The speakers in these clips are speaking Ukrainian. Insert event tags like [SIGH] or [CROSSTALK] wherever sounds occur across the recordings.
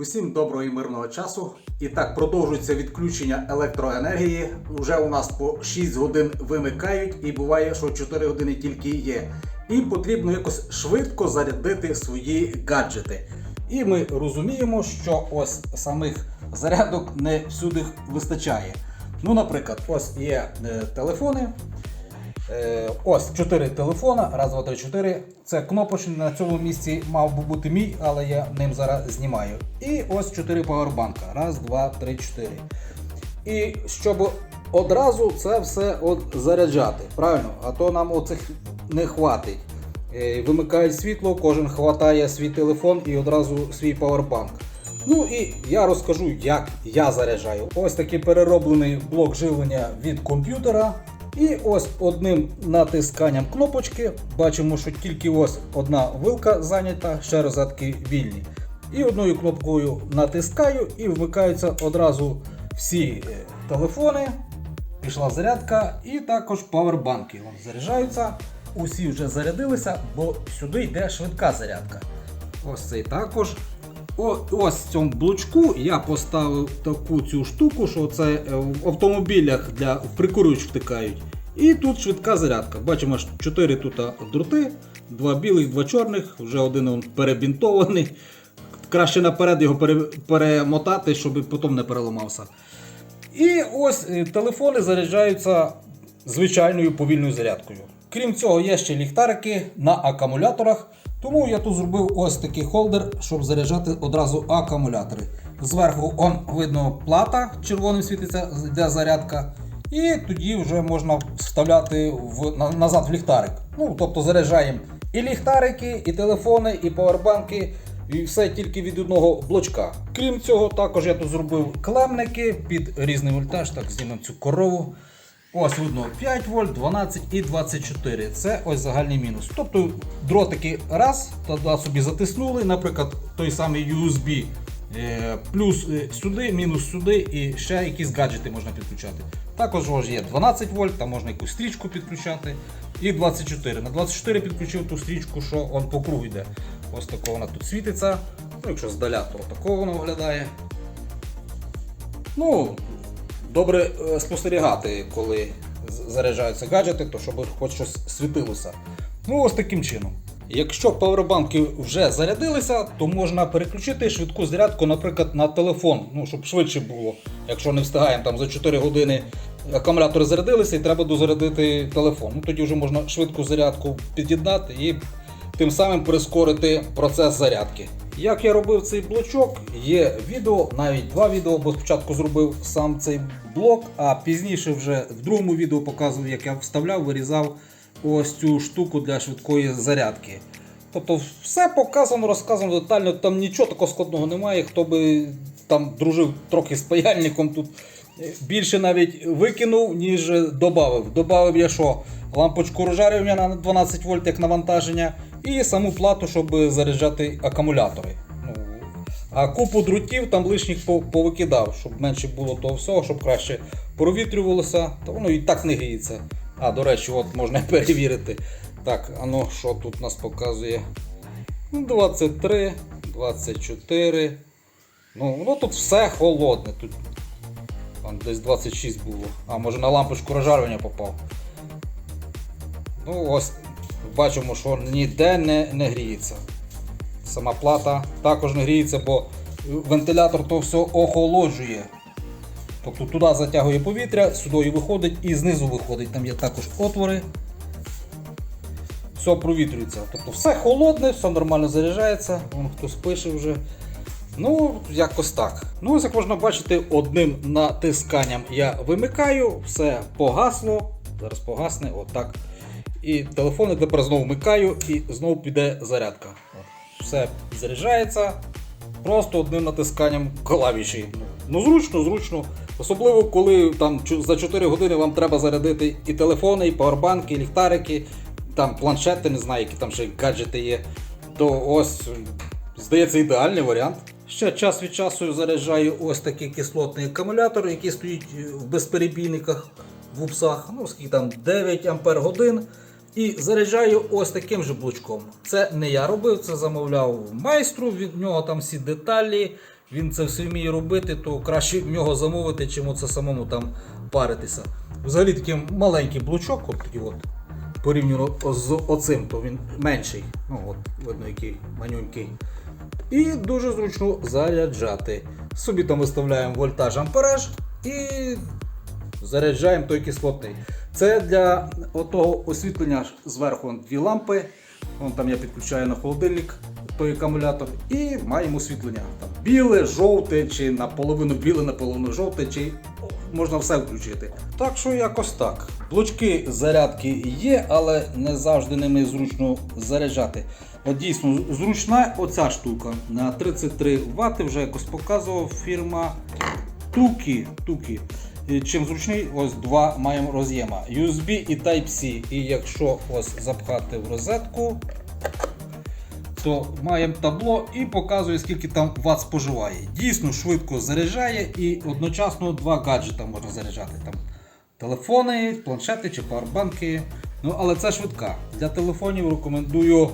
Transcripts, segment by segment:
Усім доброго і мирного часу. І так продовжується відключення електроенергії. Уже у нас по 6 годин вимикають, і буває, що 4 години тільки є. І потрібно якось швидко зарядити свої гаджети. І ми розуміємо, що ось самих зарядок не всюди вистачає. Ну, наприклад, ось є е, телефони. Е, ось 4 телефона. Раз, два, три, чотири. Це кнопочний на цьому місці мав би бути мій, але я ним зараз знімаю. І ось 4 павербанка. Раз, два, три, чотири. І щоб одразу це все от заряджати. Правильно? А то нам оцих не хватить. Е, Вимикають світло, кожен хватає свій телефон і одразу свій павербанк. Ну і я розкажу, як я заряджаю. Ось такий перероблений блок живлення від комп'ютера. І ось одним натисканням кнопочки бачимо, що тільки ось одна вилка зайнята, ще розетки вільні. І одною кнопкою натискаю і вмикаються одразу всі е, телефони. Пішла зарядка і також павербанки. Заряджаються. Усі вже зарядилися, бо сюди йде швидка зарядка. Ось цей також. О, ось в цьому блочку я поставив таку цю штуку, що це е, в автомобілях для в прикурювач втикають. І тут швидка зарядка. Бачимо, що 4 тут дроти, два білих, два чорних, вже один он перебінтований. Краще наперед його пере- перемотати, щоб потім не переламався. І ось е, телефони заряджаються звичайною повільною зарядкою. Крім цього, є ще ліхтарики на акумуляторах. Тому я тут зробив ось такий холдер, щоб заряджати одразу акумулятори. Зверху он видно плата, червоним світиться, йде зарядка. І тоді вже можна вставляти в, на- назад в ліхтарик. Ну, тобто заряджаємо і ліхтарики, і телефони, і павербанки, і все тільки від одного блочка. Крім цього, також я тут зробив клемники під різний вольтаж. Так, знімемо цю корову. Ось видно 5 вольт, 12 і 24. Це ось загальний мінус. Тобто дротики раз, тоді собі затиснули, наприклад, той самий USB. е, Плюс е, сюди, мінус сюди і ще якісь гаджети можна підключати. Також є 12 вольт, там можна якусь стрічку підключати. І 24. На 24 підключив ту стрічку, що он по кругу йде. Ось такого вона тут світиться. Ну, якщо здаля, то такого воно виглядає. Ну, добре е, спостерігати, коли заряджаються гаджети, то щоб хоч щось світилося. Ну, ось таким чином. Якщо павербанки вже зарядилися, то можна переключити швидку зарядку, наприклад, на телефон, ну, щоб швидше було. Якщо не встигаємо там за 4 години акумулятори зарядилися і треба дозарядити телефон. Ну, тоді вже можна швидку зарядку під'єднати і тим самим прискорити процес зарядки. Як я робив цей блочок, є відео, навіть два відео, бо спочатку зробив сам цей блок, а пізніше вже в другому відео показував, як я вставляв, вирізав ось цю штуку для швидкої зарядки. Тобто все показано, розказано детально, там нічого такого складного немає. Хто би там дружив трохи з паяльником, тут більше навіть викинув, ніж додав. Добавив я що? Лампочку розжарювання на 12 вольт як навантаження, і саму плату, щоб заряджати акумулятори. А купу друтів там лишніх повикидав, щоб менше було того всього, щоб краще провітрювалося, то воно і так не гріється. А, до речі, от можна [LAUGHS] перевірити. Так, а ну що тут нас показує? Ну, 23, 24. Ну, воно тут все холодне. Тут там десь 26 було. А може на лампочку розжарювання попав. Ну ось бачимо, що ніде не, не гріється. Сама плата також не гріється, бо вентилятор то все охолоджує. Тобто туди затягує повітря, сюди виходить і знизу виходить. Там є також отвори. Все провітрюється. Тобто все холодне, все нормально заряджається. Вон хтось пише вже. Ну, якось так. Ну, ось як можна бачити, одним натисканням я вимикаю, все погасло. Зараз погасне, отак. І телефон я тепер знову вмикаю і знову піде зарядка. Все заряджається. Просто одним натисканням клавіші. Ну, зручно, зручно. Особливо, коли там за 4 години вам треба зарядити і телефони, і павербанки, і ліхтарики, там планшети, не знаю, які там ще гаджети є. То ось, здається, ідеальний варіант. Ще час від часу заряджаю ось такий кислотний акумулятор, який стоїть в безперебійниках в упсах. Ну, скільки там 9 ампер годин. І заряджаю ось таким же блочком. Це не я робив, це замовляв майстру, від нього там всі деталі, він це все вміє робити, то краще в нього замовити, чим оце самому там паритися. Взагалі такий маленький блочок, от такий от, порівняно з оцим, то він менший. Ну от, видно, який манюнький. І дуже зручно заряджати. Собі там виставляємо вольтаж ампераж і заряджаємо той кислотний. Це для того освітлення зверху дві лампи. Вон там я підключаю на холодильник той акумулятор і маємо освітлення. Там біле, жовте, чи наполовину біле, наполовину жовте, чи можна все включити. Так що якось так. Блочки зарядки є, але не завжди ними зручно заряджати. От дійсно зручна оця штука на 33 Вт вже якось показував фірма Тукі. Тукі. Чим зручний, ось два маємо роз'єма USB і Type-C. І якщо ось запхати в розетку, то маємо табло і показує, скільки там ватт споживає. Дійсно швидко заряджає і одночасно два гаджета можна заряджати. Там телефони, планшети чи пауербанки. Ну, але це швидка. Для телефонів рекомендую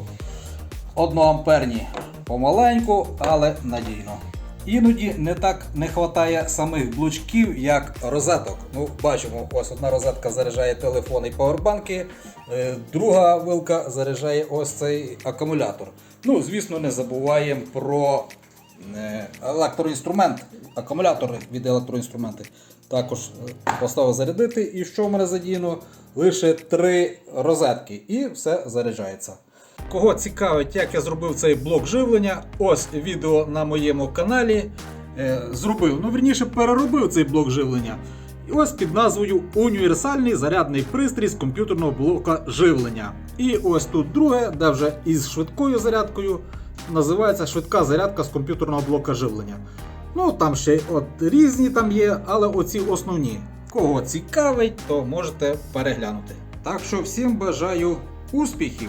1 амперні. Помаленьку, але надійно. Іноді не так не вистачає самих блочків, як розеток. Ну, бачимо, ось одна розетка заряджає телефон і пауербанки, е, друга вилка заряджає ось цей акумулятор. Ну, звісно, не забуваємо про е, електроінструмент, акумулятори від електроінструменту. Також е, поставив зарядити, і що в мене задіяно? Лише три розетки, і все заряджається. Кого цікавить, як я зробив цей блок живлення, ось відео на моєму каналі. Е, зробив, ну верніше переробив цей блок живлення. І ось під назвою Універсальний зарядний пристрій з комп'ютерного блока живлення. І ось тут друге, де вже із швидкою зарядкою, називається швидка зарядка з комп'ютерного блока живлення. Ну там ще от різні там є, але оці основні. Кого цікавить, то можете переглянути. Так що всім бажаю успіхів!